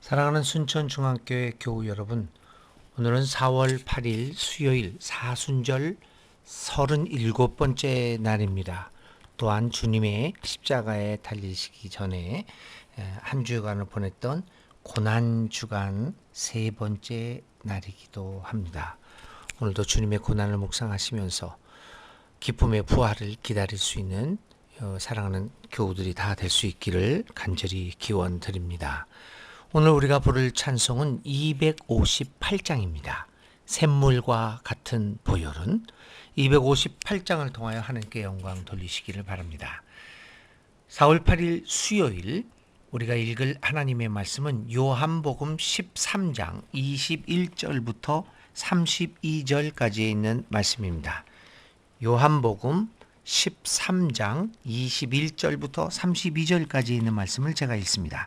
사랑하는 순천중앙교회 교우 여러분, 오늘은 4월 8일 수요일 사순절 37번째 날입니다. 또한 주님의 십자가에 달리시기 전에 한 주간을 보냈던 고난 주간 세 번째 날이기도 합니다. 오늘도 주님의 고난을 묵상하시면서 기쁨의 부활을 기다릴 수 있는 어, 사랑하는 교우들이 다 될 수 있기를 간절히 기원 드립니다. 오늘 우리가 부를 찬송은 258장입니다. 샘물과 같은 보혈은 258장을 통하여 하나님께 영광 돌리시기를 바랍니다. 4월 8일 수요일 우리가 읽을 하나님의 말씀은 요한복음 13장 21절부터 32절까지에 있는 말씀입니다. 요한복음 13장 21절부터 32절까지 있는 말씀을 제가 읽습니다.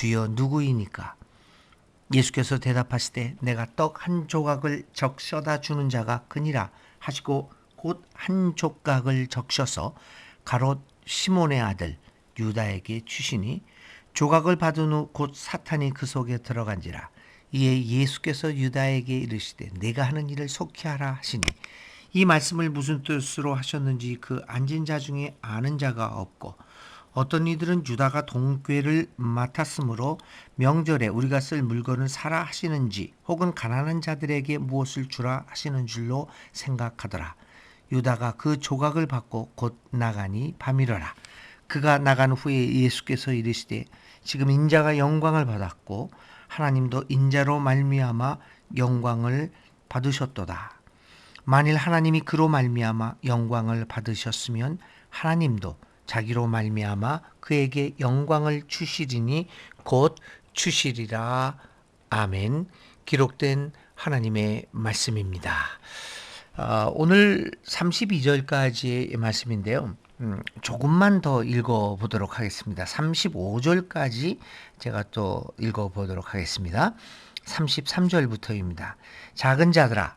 주여 누구이니까? 예수께서 대답하시되 내가 떡 한 조각을 적셔다 주는 자가 그니라 하시고 곧 한 조각을 적셔서 가롯 시몬의 아들 유다에게 주시니 조각을 받은 후 곧 사탄이 그 속에 들어간지라. 이에 예수께서 유다에게 이르시되 내가 하는 일을 속히 하라 하시니 이 말씀을 무슨 뜻으로 하셨는지 그 앉은 자 중에 아는 자가 없고 어떤 이들은 유다가 동괴를 맡았으므로 명절에 우리가 쓸 물건을 사라 하시는지 혹은 가난한 자들에게 무엇을 주라 하시는 줄로 생각하더라. 유다가 그 조각을 받고 곧 나가니 밤이러라. 그가 나간 후에 예수께서 이르시되 지금 인자가 영광을 받았고 하나님도 인자로 말미암아 영광을 받으셨도다. 만일 하나님이 그로 말미암아 영광을 받으셨으면 하나님도 자기로 말미암아 그에게 영광을 주시리니 곧 주시리라. 아멘. 기록된 하나님의 말씀입니다. 어, 오늘 32절까지의 말씀인데요. 음, 조금만 더 읽어보도록 하겠습니다. 35절까지 제가 또 읽어보도록 하겠습니다. 33절부터입니다. 작은 자들아,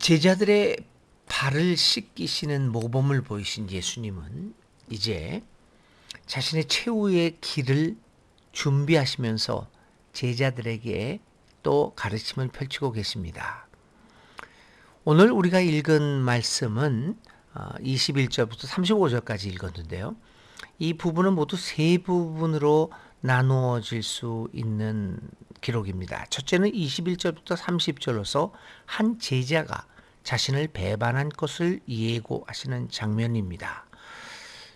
제자들의 발을 씻기시는 모범을 보이신 예수님은 이제 자신의 최후의 길을 준비하시면서 제자들에게 또 가르침을 펼치고 계십니다. 오늘 우리가 읽은 말씀은 21절부터 어, 35절까지 읽었는데요. 이 부분은 모두 세 부분으로 나누어질 수 있는 기록입니다. 첫째는 21절부터 30절로서 한 제자가 자신을 배반한 것을 예고하시는 장면입니다.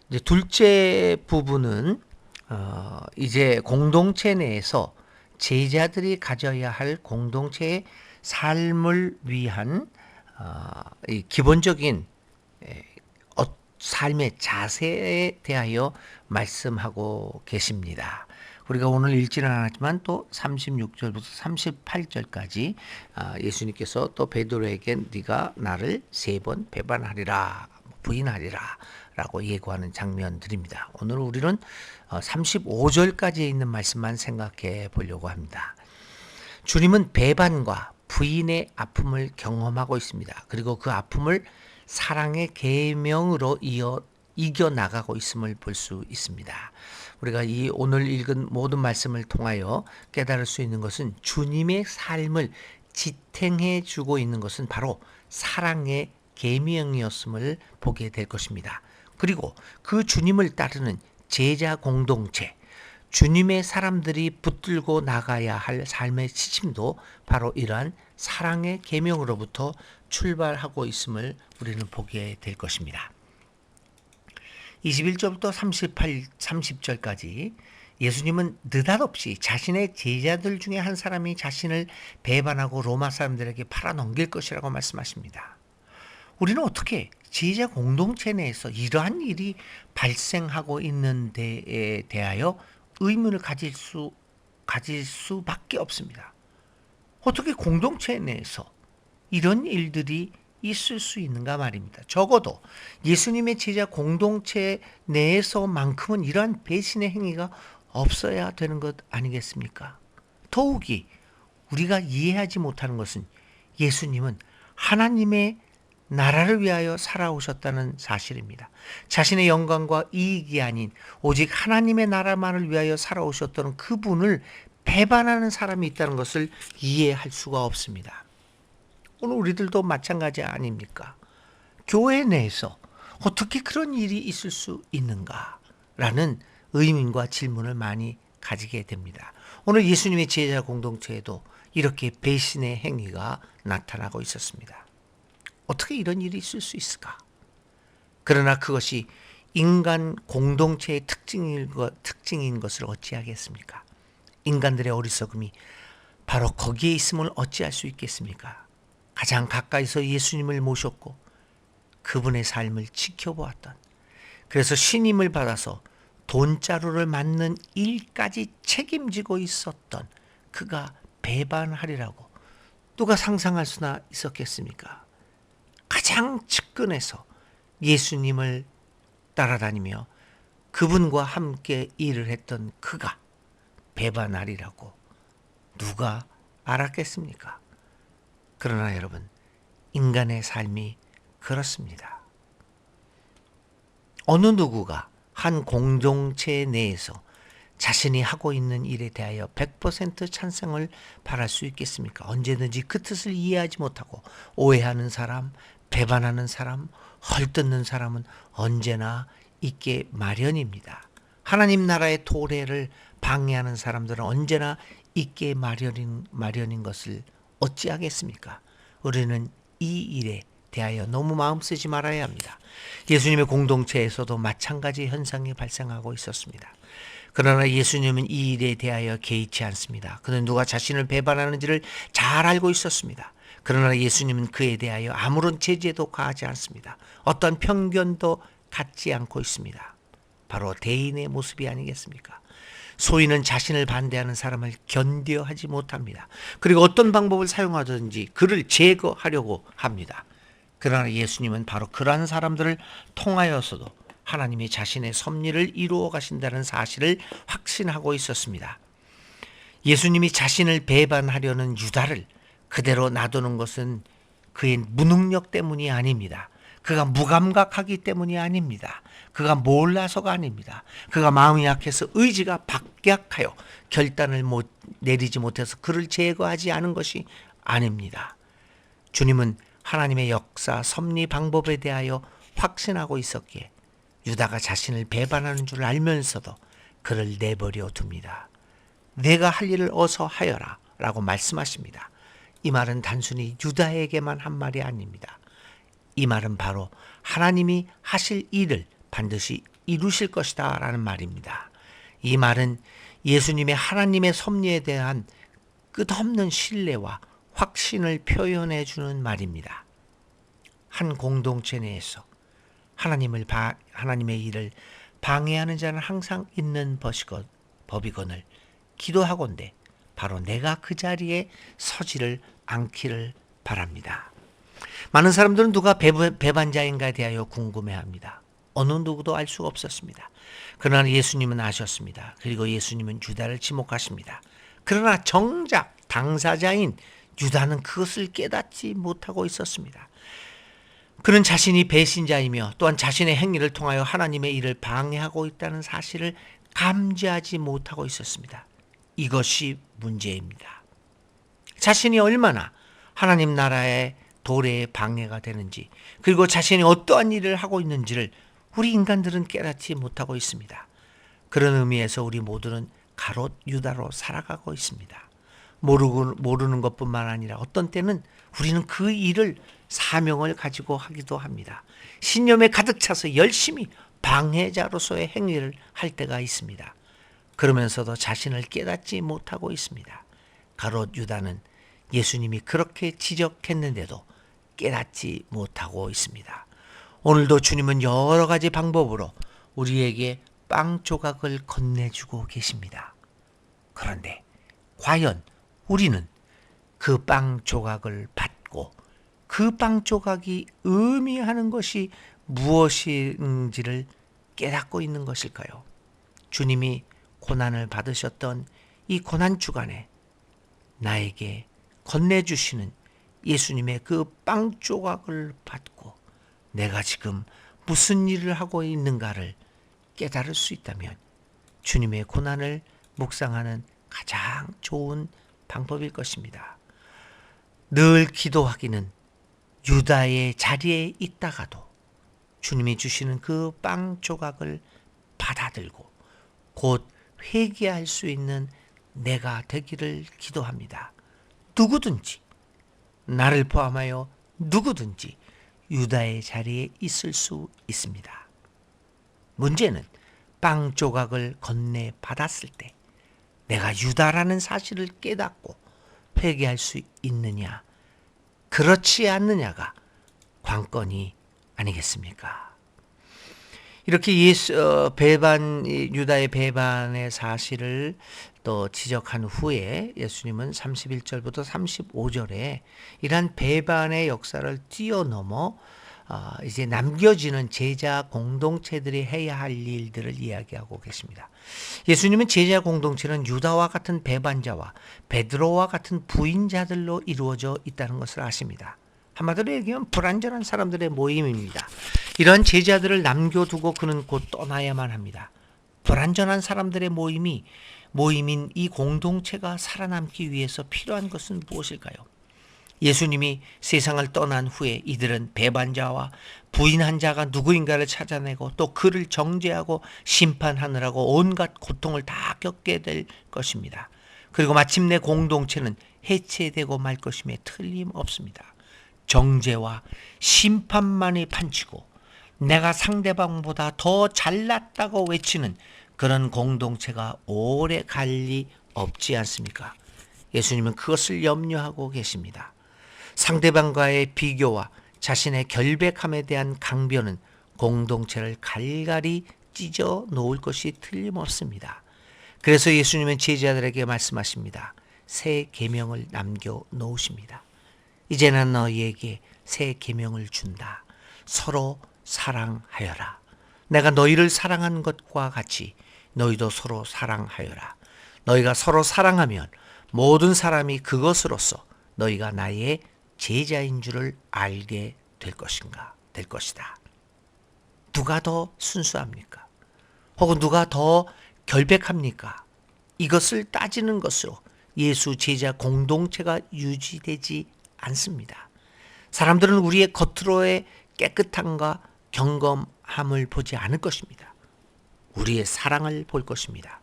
이제 둘째 부분은 어, 이제 공동체 내에서 제자들이 가져야 할 공동체의 삶을 위한 어, 이 기본적인 어, 삶의 자세에 대하여 말씀하고 계십니다. 우리가 오늘 읽지는 않았지만 또 36절부터 38절까지 아, 예수님께서 또 베드로에게 네가 나를 세 번 배반하리라 부인하리라 라고 예고하는 장면들입니다. 오늘 우리는 35절까지 어, 있는 말씀만 생각해 보려고 합니다. 주님은 배반과 부인의 아픔을 경험하고 있습니다. 그리고 그 아픔을 사랑의 계명으로 이어 이겨 나가고 있음을 볼 수 있습니다. 우리가 이 오늘 읽은 모든 말씀을 통하여 깨달을 수 있는 것은 주님의 삶을 지탱해 주고 있는 것은 바로 사랑의 계명이었음을 보게 될 것입니다. 그리고 그 주님을 따르는 제자 공동체 주님의 사람들이 붙들고 나가야 할 삶의 지침도 바로 이러한 사랑의 계명으로부터 출발하고 있음을 우리는 보게 될 것입니다. 21절부터 38, 30절까지 예수님은 느닷없이 자신의 제자들 중에 한 사람이 자신을 배반하고 로마 사람들에게 팔아넘길 것이라고 말씀하십니다. 우리는 어떻게 제자 공동체 내에서 이러한 일이 발생하고 있는 데에 대하여 의문을 가질 수 가질 수밖에 없습니다. 어떻게 공동체 내에서 이런 일들이 있을 수 있는가 말입니다. 적어도 예수님의 제자 공동체 내에서만큼은 이러한 배신의 행위가 없어야 되는 것 아니겠습니까? 더욱이 우리가 이해하지 못하는 것은 예수님은 하나님의 나라를 위하여 살아오셨다는 사실입니다. 자신의 영광과 이익이 아닌 오직 하나님의 나라만을 위하여 살아오셨던 그분을 배반하는 사람이 있다는 것을 이해할 수가 없습니다. 오늘 우리들도 마찬가지 아닙니까? 교회 내에서 어떻게 그런 일이 있을 수 있는가? 라는 의문과 질문을 많이 가지게 됩니다. 오늘 예수님의 제자 공동체에도 이렇게 배신의 행위가 나타나고 있었습니다. 어떻게 이런 일이 있을 수 있을까? 그러나 그것이 인간 공동체의 특징인, 것, 특징인 것을 어찌하겠습니까? 인간들의 어리석음이 바로 거기에 있음을 어찌할 수 있겠습니까? 가장 가까이서 예수님을 모셨고 그분의 삶을 지켜보았던 그래서 신임을 받아서 돈자루를 맞는 일까지 책임지고 있었던 그가 배반하리라고 누가 상상할 수나 있었겠습니까? 가장 측근에서 예수님을 따라다니며 그분과 함께 일을 했던 그가 배반하리라고 누가 알았겠습니까? 그러나 여러분, 인간의 삶이 그렇습니다. 어느 누구가 한 공동체 내에서 자신이 하고 있는 일에 대하여 100% 찬성을 바랄 수 있겠습니까? 언제든지 그 뜻을 이해하지 못하고 오해하는 사람, 배반하는 사람, 헐뜯는 사람은 언제나 있게 마련입니다. 하나님 나라의 도래를 방해하는 사람들은 언제나 있게 마련인, 마련인 것을 어찌하겠습니까? 우리는 이 일에 대하여 너무 마음 쓰지 말아야 합니다. 예수님의 공동체에서도 마찬가지 현상이 발생하고 있었습니다. 그러나 예수님은 이 일에 대하여 개의치 않습니다. 그는 누가 자신을 배반하는지를 잘 알고 있었습니다. 그러나 예수님은 그에 대하여 아무런 제재도 가하지 않습니다. 어떤 편견도 갖지 않고 있습니다. 바로 대인의 모습이 아니겠습니까? 소인은 자신을 반대하는 사람을 견뎌 하지 못합니다. 그리고 어떤 방법을 사용하든지 그를 제거하려고 합니다. 그러나 예수님은 바로 그러한 사람들을 통하여서도 하나님이 자신의 섭리를 이루어 가신다는 사실을 확신하고 있었습니다. 예수님이 자신을 배반하려는 유다를 그대로 놔두는 것은 그의 무능력 때문이 아닙니다. 그가 무감각하기 때문이 아닙니다. 그가 몰라서가 아닙니다. 그가 마음이 약해서 의지가 박약하여 결단을 못 내리지 못해서 그를 제거하지 않은 것이 아닙니다. 주님은 하나님의 역사, 섭리 방법에 대하여 확신하고 있었기에 유다가 자신을 배반하는 줄 알면서도 그를 내버려 둡니다. 내가 할 일을 어서 하여라 라고 말씀하십니다. 이 말은 단순히 유다에게만 한 말이 아닙니다. 이 말은 바로 하나님이 하실 일을 반드시 이루실 것이다 라는 말입니다. 이 말은 예수님의 하나님의 섭리에 대한 끝없는 신뢰와 확신을 표현해 주는 말입니다. 한 공동체 내에서 하나님을 바, 하나님의 일을 방해하는 자는 항상 있는 것이건 법이건을 기도하건대 바로 내가 그 자리에 서지를 않기를 바랍니다. 많은 사람들은 누가 배반자인가에 대하여 궁금해합니다. 어느 누구도 알수 없었습니다. 그러나 예수님은 아셨습니다. 그리고 예수님은 유다를 지목하십니다. 그러나 정작 당사자인 유다는 그것을 깨닫지 못하고 있었습니다. 그는 자신이 배신자이며 또한 자신의 행위를 통하여 하나님의 일을 방해하고 있다는 사실을 감지하지 못하고 있었습니다. 이것이 문제입니다. 자신이 얼마나 하나님 나라의 도래에 방해가 되는지 그리고 자신이 어떠한 일을 하고 있는지를 우리 인간들은 깨닫지 못하고 있습니다. 그런 의미에서 우리 모두는 가롯 유다로 살아가고 있습니다. 모르고 모르는 것뿐만 아니라 어떤 때는 우리는 그 일을 사명을 가지고 하기도 합니다. 신념에 가득 차서 열심히 방해자로서의 행위를 할 때가 있습니다. 그러면서도 자신을 깨닫지 못하고 있습니다. 가롯 유다는 예수님이 그렇게 지적했는데도 깨닫지 못하고 있습니다. 오늘도 주님은 여러 가지 방법으로 우리에게 빵 조각을 건네주고 계십니다. 그런데 과연 우리는 그 빵 조각을 받고 그 빵 조각이 의미하는 것이 무엇인지를 깨닫고 있는 것일까요? 주님이 고난을 받으셨던 이 고난 주간에 나에게 건네주시는 예수님의 그 빵 조각을 받고 내가 지금 무슨 일을 하고 있는가를 깨달을 수 있다면 주님의 고난을 묵상하는 가장 좋은 방법일 것입니다. 늘 기도하기는 유다의 자리에 있다가도 주님이 주시는 그 빵 조각을 받아들고 곧 회개할 수 있는 내가 되기를 기도합니다. 누구든지 나를 포함하여 누구든지 유다의 자리에 있을 수 있습니다. 문제는 빵 조각을 건네 받았을 때 내가 유다라는 사실을 깨닫고 회개할 수 있느냐, 그렇지 않느냐가 관건이 아니겠습니까? 이렇게 예수 어, 배반 유다의 배반의 사실을 또 지적한 후에 예수님은 31절부터 35절에 이러한 배반의 역사를 뛰어넘어 어, 이제 남겨지는 제자 공동체들이 해야 할 일들을 이야기하고 계십니다. 예수님은 제자 공동체는 유다와 같은 배반자와 베드로와 같은 부인자들로 이루어져 있다는 것을 아십니다. 한마디로 얘기하면 불완전한 사람들의 모임입니다. 이러한 제자들을 남겨두고 그는 곧 떠나야만 합니다. 불완전한 사람들의 모임이 모임인 이 공동체가 살아남기 위해서 필요한 것은 무엇일까요? 예수님이 세상을 떠난 후에 이들은 배반자와 부인한 자가 누구인가를 찾아내고 또 그를 정죄하고 심판하느라고 온갖 고통을 다 겪게 될 것입니다. 그리고 마침내 공동체는 해체되고 말 것임에 틀림없습니다. 정죄와 심판만이 판치고 내가 상대방보다 더 잘났다고 외치는 그런 공동체가 오래 갈 리 없지 않습니까? 예수님은 그것을 염려하고 계십니다. 상대방과의 비교와 자신의 결백함에 대한 강변은 공동체를 갈갈이 찢어 놓을 것이 틀림없습니다. 그래서 예수님은 제자들에게 말씀하십니다. 새 계명을 남겨 놓으십니다. 이제는 너희에게 새 계명을 준다. 서로 사랑하여라. 내가 너희를 사랑한 것과 같이 너희도 서로 사랑하여라. 너희가 서로 사랑하면 모든 사람이 그것으로서 너희가 나의 제자인 줄을 알게 될 것인가? 될 것이다. 누가 더 순수합니까? 혹은 누가 더 결백합니까? 이것을 따지는 것으로 예수 제자 공동체가 유지되지 않습니다. 사람들은 우리의 겉으로의 깨끗함과 경검함을 보지 않을 것입니다. 우리의 사랑을 볼 것입니다.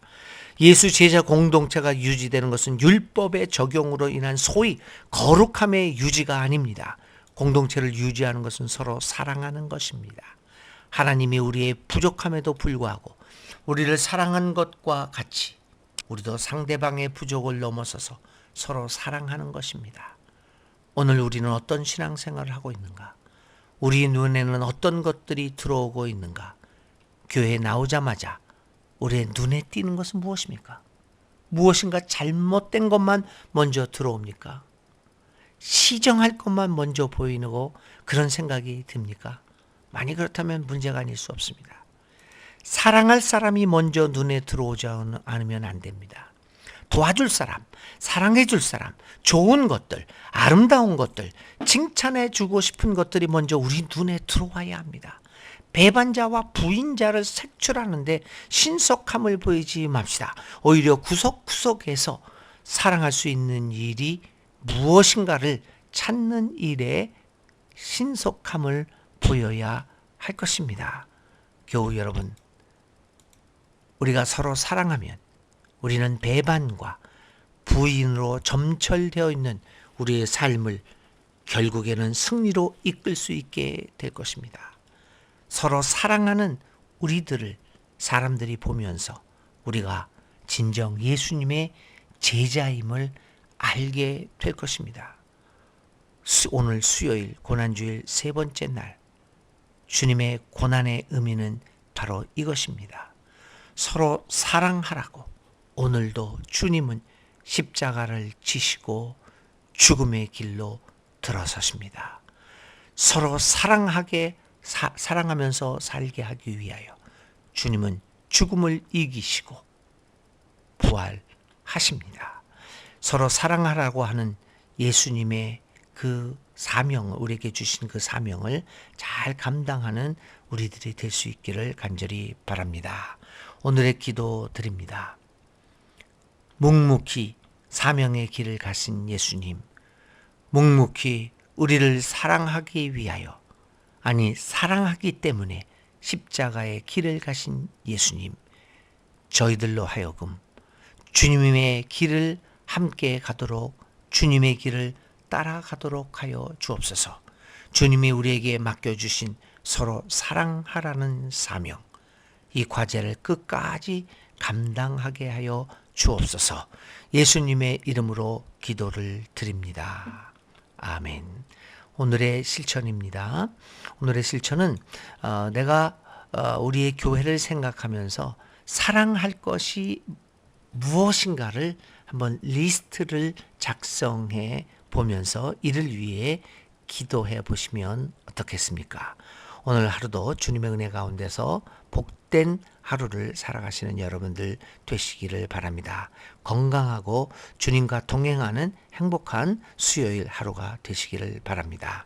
예수 제자 공동체가 유지되는 것은 율법의 적용으로 인한 소위 거룩함의 유지가 아닙니다. 공동체를 유지하는 것은 서로 사랑하는 것입니다. 하나님이 우리의 부족함에도 불구하고 우리를 사랑한 것과 같이 우리도 상대방의 부족을 넘어서서 서로 사랑하는 것입니다. 오늘 우리는 어떤 신앙생활을 하고 있는가? 우리 눈에는 어떤 것들이 들어오고 있는가? 교회에 나오자마자 우리의 눈에 띄는 것은 무엇입니까? 무엇인가 잘못된 것만 먼저 들어옵니까? 시정할 것만 먼저 보이고 그런 생각이 듭니까? 많이 그렇다면 문제가 아닐 수 없습니다. 사랑할 사람이 먼저 눈에 들어오지 않으면 안 됩니다. 도와줄 사람, 사랑해 줄 사람, 좋은 것들, 아름다운 것들, 칭찬해 주고 싶은 것들이 먼저 우리 눈에 들어와야 합니다. 배반자와 부인자를 색출하는데 신속함을 보이지 맙시다. 오히려 구석구석에서 사랑할 수 있는 일이 무엇인가를 찾는 일에 신속함을 보여야 할 것입니다. 교우 여러분, 우리가 서로 사랑하면 우리는 배반과 부인으로 점철되어 있는 우리의 삶을 결국에는 승리로 이끌 수 있게 될 것입니다. 서로 사랑하는 우리들을 사람들이 보면서 우리가 진정 예수님의 제자임을 알게 될 것입니다. 수- 오늘 수요일 고난주일 세 번째 날 주님의 고난의 의미는 바로 이것입니다. 서로 사랑하라고 오늘도 주님은 십자가를 지시고 죽음의 길로 들어서십니다. 서로 사랑하게 사, 사랑하면서 살게 하기 위하여 주님은 죽음을 이기시고 부활하십니다. 서로 사랑하라고 하는 예수님의 그 사명을 우리에게 주신 그 사명을 잘 감당하는 우리들이 될 수 있기를 간절히 바랍니다. 오늘의 기도 드립니다. 묵묵히 사명의 길을 가신 예수님, 묵묵히 우리를 사랑하기 위하여, 아니, 사랑하기 때문에 십자가의 길을 가신 예수님, 저희들로 하여금 주님의 길을 함께 가도록 주님의 길을 따라가도록 하여 주옵소서. 주님이 우리에게 맡겨주신 서로 사랑하라는 사명, 이 과제를 끝까지 감당하게 하여 주옵소서. 예수님의 이름으로 기도를 드립니다. 아멘. 오늘의 실천입니다. 오늘의 실천은 어, 내가 어, 우리의 교회를 생각하면서 사랑할 것이 무엇인가를 한번 리스트를 작성해 보면서 이를 위해 기도해 보시면 어떻겠습니까? 오늘 하루도 주님의 은혜 가운데서 복된 하루를 살아가시는 여러분들 되시기를 바랍니다. 건강하고 주님과 동행하는 행복한 수요일 하루가 되시기를 바랍니다.